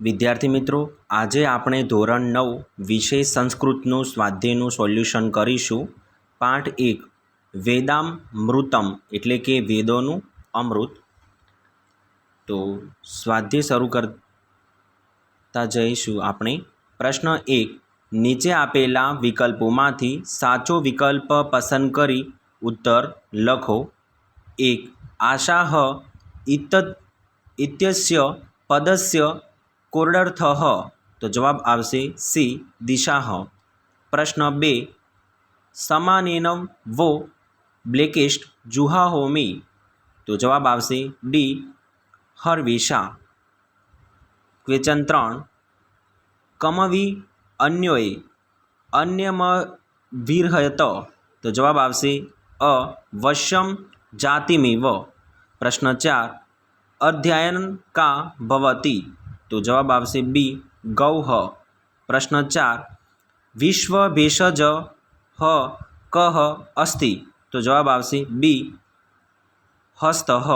વિદ્યાર્થી મિત્રો, આજે આપણે ધોરણ નવ વિષય સંસ્કૃતનું સ્વાધ્યાયનું સોલ્યુશન કરીશું. પાઠ એક, વેદામ મૃતમ, એટલે કે વેદોનું અમૃત. તો સ્વાધ્યાય શરૂ કરતા જઈશું આપણે. પ્રશ્ન એક, નીચે આપેલા વિકલ્પોમાંથી સાચો વિકલ્પ પસંદ કરી ઉત્તર લખો. એક, આશાહ ઇત ઇત્યસ્ય પદસ્ય કોરડર્થ? તો જવાબ આવશે સી, દિશાહ. પ્રશ્ન બે. સમાનેન વો બ્લેકેસ્ટ જુહાહોમી તો જવાબ આવશે ડી, હરવિશા. ક્વેશ્ચન ત્રણ. કમવી અન્યોએ અન્યમવિર્હયત તો જવાબ આવશે અ, વશ્યમ જાતિમિવ. પ્રશ્ન ચાર. અધ્યયન કા ભવતી? તો જવાબ આવશે બી, ગૌહ. પ્રશ્ન ચાર વિશ્વ ભેષજ હ, કહ અસ્તિ? તો જવાબ આવશે બી, હસ્ત હ.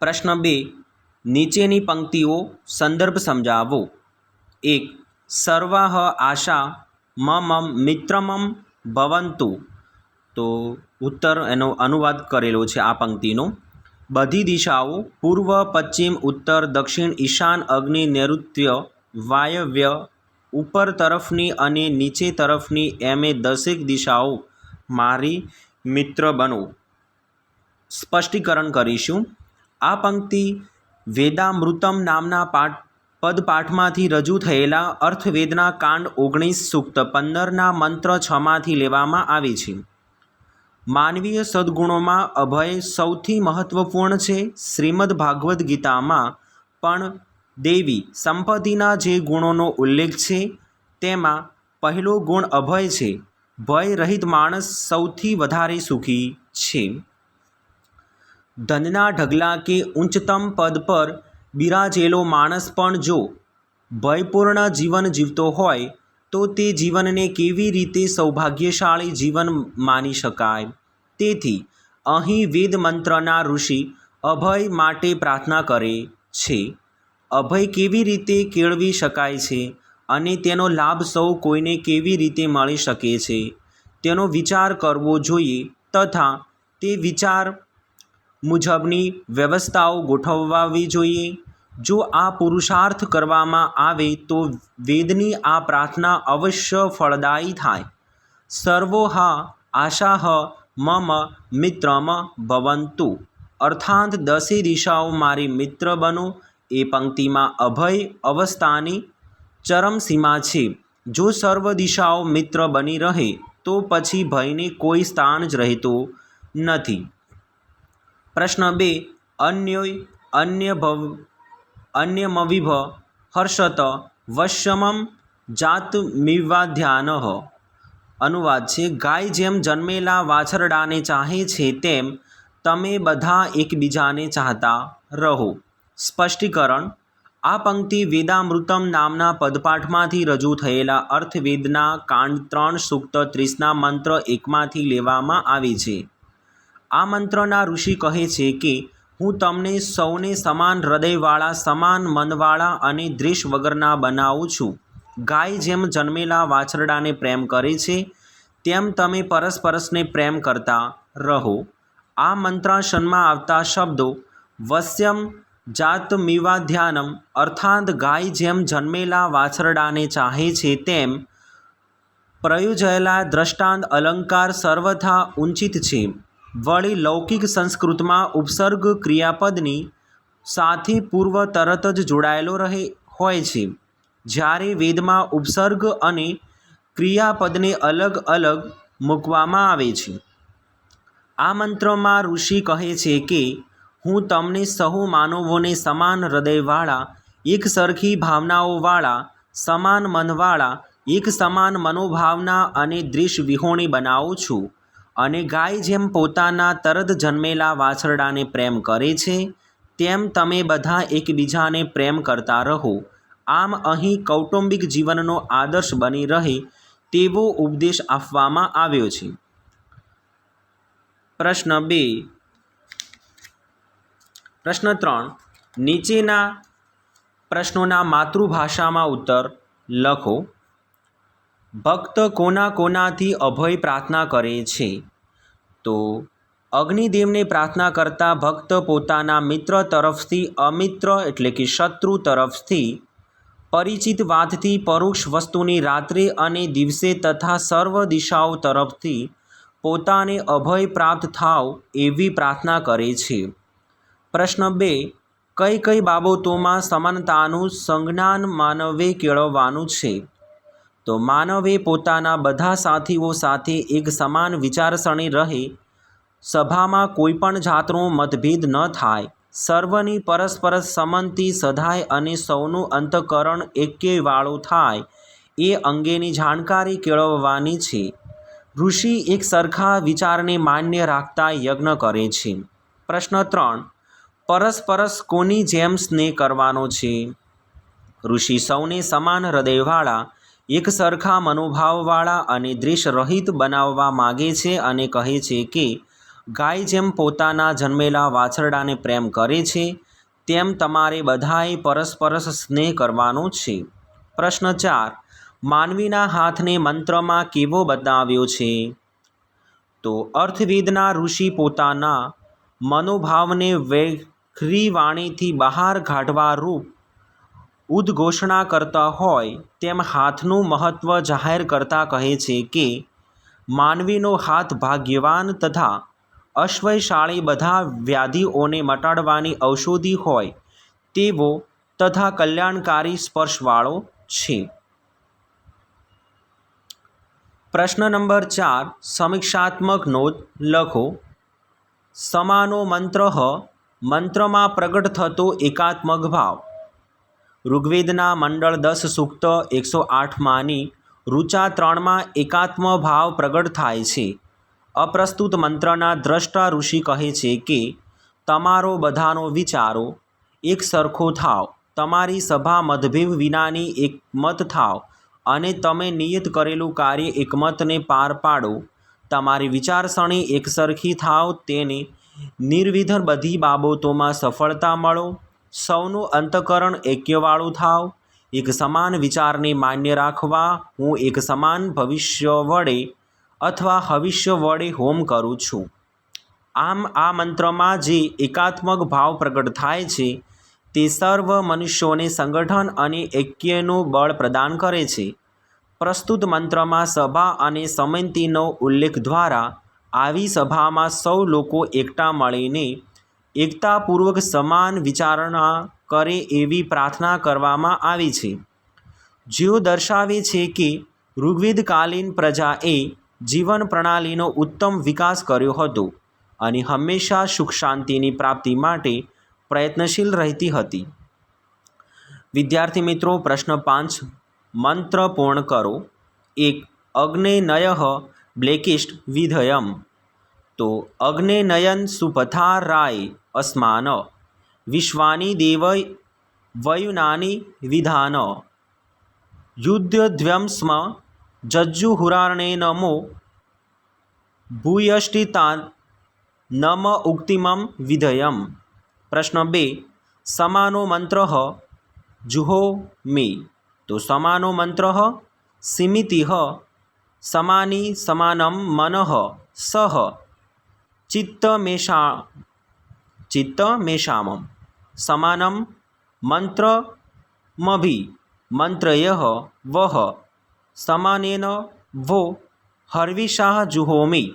પ્રશ્ન બે, નીચેની પંક્તિઓ સંદર્ભ સમજાવો. એક, સર્વાહ આશા મમ મિત્રમમ ભવંતુ. તો ઉત્તર એનો અનુવાદ કરેલો છે આ પંક્તિનો. બધી દિશાઓ પૂર્વ, પશ્ચિમ, ઉત્તર, દક્ષિણ, ઈશાન, અગ્નિ, નૈઋત્ય, વાયવ્ય, ઉપર તરફની અને નીચે તરફની એમ દસેક દિશાઓ મારી મિત્ર બનો. સ્પષ્ટીકરણ કરીશું. આ પંક્તિ વેદામૃતમ નામના પાઠ, પદપાઠમાંથી રજૂ થયેલા અર્થવેદના કાંડ ઓગણીસ સૂક્ત પંદરના મંત્ર છમાંથી લેવામાં આવી છે. માનવીય સદ્ગુણોમાં અભય સૌથી મહત્વપૂર્ણ છે શ્રીમદ ભાગવદ્ ગીતામાં. પણ દેવી સંપત્તિના જે ગુણોનો ઉલ્લેખ છે, તેમાં પહેલો ગુણ અભય છે. ભય રહિત માણસ સૌથી વધારે સુખી છે. ધનના ઢગલા કે ઉચ્ચતમ પદ પર બિરાજેલો માણસ પણ જો ભયપૂર્ણ જીવન જીવતો હોય તો તે જીવનને કેવી રીતે સૌભાગ્યશાળી જીવન માની શકાય? તેથી, અહીં વેદ મંત્રના ઋષિ અભય માટે પ્રાર્થના કરે છે, અભય કેવી રીતે કેળવી શકાય છે અને તેનો લાભ સૌ કોઈને કેવી રીતે મળી શકે છે તેનો વિચાર કરવો જોઈએ તથા તે વિચાર મુજબની વ્યવસ્થાઓ ગોઠવવી જોઈએ. જો આ પુરુષાર્થ કરવામાં આવે તો વેદની આ પ્રાર્થના અવશ્ય ફળદાયી થાય. સર્વો હા આશા મમ મિત્રમ ભવંતુ. અર્થાંત દસે દિશાઓ મારી મિત્ર બનો. એ પંક્તિમાં અભય અવસ્થાની ચરમસીમા છે. જો સર્વ દિશાઓ મિત્ર બની રહે, તો પછી ભયને કોઈ સ્થાન જ રહેતું નથી. પ્રશ્ન બે, અન્યોય અન્ય ભવ અન્યમવિભ હર્ષત વશ્યમમ જાતમિવાધ્યાન અનુવાદ છે ગાય જેમ જન્મેલા વાછરડાને ચાહે છે તેમ તમે બધા એકબીજાને ચાહતા રહો સ્પષ્ટીકરણ આ પંક્તિ વેદામૃતમ નામના પદપાઠમાંથી રજૂ થયેલા અર્થવેદના કાંડ ત્રણ સૂક્ત ત્રીસના મંત્ર એકમાંથી લેવામાં આવી છે। આ મંત્રના ઋષિ કહે છે કે હું તમને સૌને સમાન હૃદયવાળા, સમાન મનવાળા અને દ્વેષ વગરના બનાવું છું. ગાય જેમ જન્મેલા વાછરડાને પ્રેમ કરે છે, તેમ તમે પરસ્પરસને પ્રેમ કરતા રહો. આ મંત્રાસનમાં આવતા શબ્દો વસ્યમ જાતમિવાધ્યાનમ, અર્થાત ગાય જેમ જન્મેલા વાછરડાને ચાહે છે તેમ પ્રયોજયેલા દ્રષ્ટાંત અલંકાર સર્વથા ઉંચિત છે. વળી લૌકિક સંસ્કૃતમાં ઉપસર્ગ ક્રિયાપદની સાથે પૂર્વ તરત જ જોડાયેલો રહે, હોય છે. જ્યારે વેદમાં ઉપસર્ગ અને ક્રિયાપદને અલગ અલગ મૂકવામાં આવે છે. આ મંત્રમાં ઋષિ કહે છે કે, હું તમને સહુ માનવોને સમાન હૃદયવાળા, એક સરખી ભાવનાઓવાળા, સમાન મનવાળા, એક સમાન મનોભાવના અને દ્વેષ વિહોણી બનાવું છું. અને ગાય જેમ પોતાના તરત જન્મેલા વાછરડાને પ્રેમ કરે છે, તેમ તમે બધા એકબીજાને પ્રેમ કરતા રહો. આમ અહીં કૌટુંબિક જીવનનો આદર્શ બની રહે તેવો ઉપદેશ આપવામાં આવ્યો છે. પ્રશ્ન બે. પ્રશ્ન ત્રણ. નીચેના પ્રશ્નોના માતૃભાષામાં ઉત્તર લખો. ભક્ત કોના કોનાથી અભય પ્રાર્થના કરે છે? તો અગ્નિદેવને પ્રાર્થના કરતા ભક્ત પોતાના મિત્ર તરફથી અમિત્ર એટલે કે શત્રુ તરફથી પરિચિત વાતથી પરોક્ષ વસ્તુની રાત્રે અને દિવસે તથા સર્વ દિશાઓ તરફથી પોતાને અભય પ્રાપ્ત થાવ એવી પ્રાર્થના કરે છે. પ્રશ્ન બે, કઈ કઈ બાબતોમાં સમાનતાનું સંજ્ઞાન માનવે કેળવવાનું છે? તો માનવે પોતાના બધા સાથીઓ સાથે એક સમાન વિચારસરણી રહે. સભામાં કોઈપણ જાતનો મતભેદ ન થાય. સર્વની પરસ્પર સંમતિ સધાય અને સૌનું અંતઃકરણ એકેવાળું થાય. એ અંગેની જાણકારી કેળવવાની છે. ઋષિ એક સરખા વિચારને માન્ય રાખતા યજ્ઞ કરે છે. પ્રશ્ન ત્રણ. પરસ્પરસ કોની જેમ સ્નેહ કરવાનો છે? ઋષિ સૌને સમાન હૃદયવાળા એક સરખા મનોભાવવાળા અને દ્વેષ બનાવવા માગે છે અને કહે છે કે, ગાય જેમ પોતાના જન્મેલા વાછરડાને પ્રેમ કરે છે, તેમ તમારે બધાએ પરસ્પરસ સ્નેહ કરવાનો છે. પ્રશ્ન ચાર, માનવીના હાથને મંત્રમાં કેવો બતાવ્યો છે? તો અર્થવેદના ઋષિ પોતાના મનોભાવને વેખરી વાણીથી બહાર કાઢવા રૂપ ઉદ્ઘોષણા કરતા હોય તેમ હાથનું મહત્ત્વ જાહેર કરતા કહે છે કે, માનવીનો હાથ ભાગ્યવાન તથા અશ્વયશાળી બધા વ્યાધિઓને મટાડવાની ઔષધિ હોય તેવો તથા કલ્યાણકારી સ્પર્શવાળો છે. પ્રશ્ન નંબર ચાર, સમીક્ષાત્મક નોંધ લખો. સમાનો મંત્ર મંત્રમાં પ્રગટ થતો એકાત્મક ભાવ. ઋગ્વેદના મંડળ દસ સૂક્ત એકસો આઠમાંની ઋચા ત્રણમાં એકાત્મ ભાવ પ્રગટ થાય છે. અપ્રસ્તુત મંત્રના દ્રષ્ટા ઋષિ કહે છે કે, તમારો બધાનો વિચારો એક સરખો થાવ. તમારી સભા મતભેદ વિનાની એકમત થાવ અને તમે નિયત કરેલું કાર્ય એકમતને પાર પાડો. તમારી વિચારસરણી એકસરખી થાવ, તેને નિર્વિધર બધી બાબતોમાં સફળતા મળો. સૌનું અંતઃકરણ એક્યવાળું થાવ. એક સમાન વિચારને માન્ય રાખવા હું એક સમાન ભવિષ્ય વડે અથવા હવિષ્ય વડે હોમ કરું છું. આમ આ મંત્રમાં જે એકાત્મક ભાવ પ્રગટ થાય છે, તે સર્વ મનુષ્યોને સંગઠન અને ઐક્યનું બળ પ્રદાન કરે છે. પ્રસ્તુત મંત્રમાં સભા અને સમયતીનો ઉલ્લેખ દ્વારા આવી સભામાં સૌ લોકો એકઠા મળીને એકતાપૂર્વક સમાન વિચારણા કરે એવી પ્રાર્થના કરવામાં આવી છે. જેઓ દર્શાવે છે કે ઋગ્વેદકાલીન પ્રજાએ જીવન પ્રણાલીનો ઉત્તમ વિકાસ કર્યો હતો અને હંમેશા સુખ શાંતિની પ્રાપ્તિ માટે પ્રયત્નશીલ રહેતી હતી. વિદ્યાર્થી મિત્રો, પ્રશ્ન પાંચ. મંત્ર પૂર્ણ કરો. એક અગ્નેનય બ્લેકિસ્ટ વિધયમ. તો અગ્નેનયન સુપથારાય અસ્માન વિશ્વાની દેવ વયુનાની વિધાન યુદ્ધધ્વંસ્મ જજ્જુહુરાર્ણે નમો ભૂયષ્ટિતા નમ ઉક્તિમમ વિધયમ પ્રશ્ન બે સમાનો મંત્ર જુહોમી તો સમાનો મંત્ર સિમિતિ સમાની સમાનમ મન સહ ચિત્તમેષા ચિત્તમેષામમ સમાનમ મંત્રમભિ મંત્રય વહ समानेन વો હર્વિષાહ જુહોમી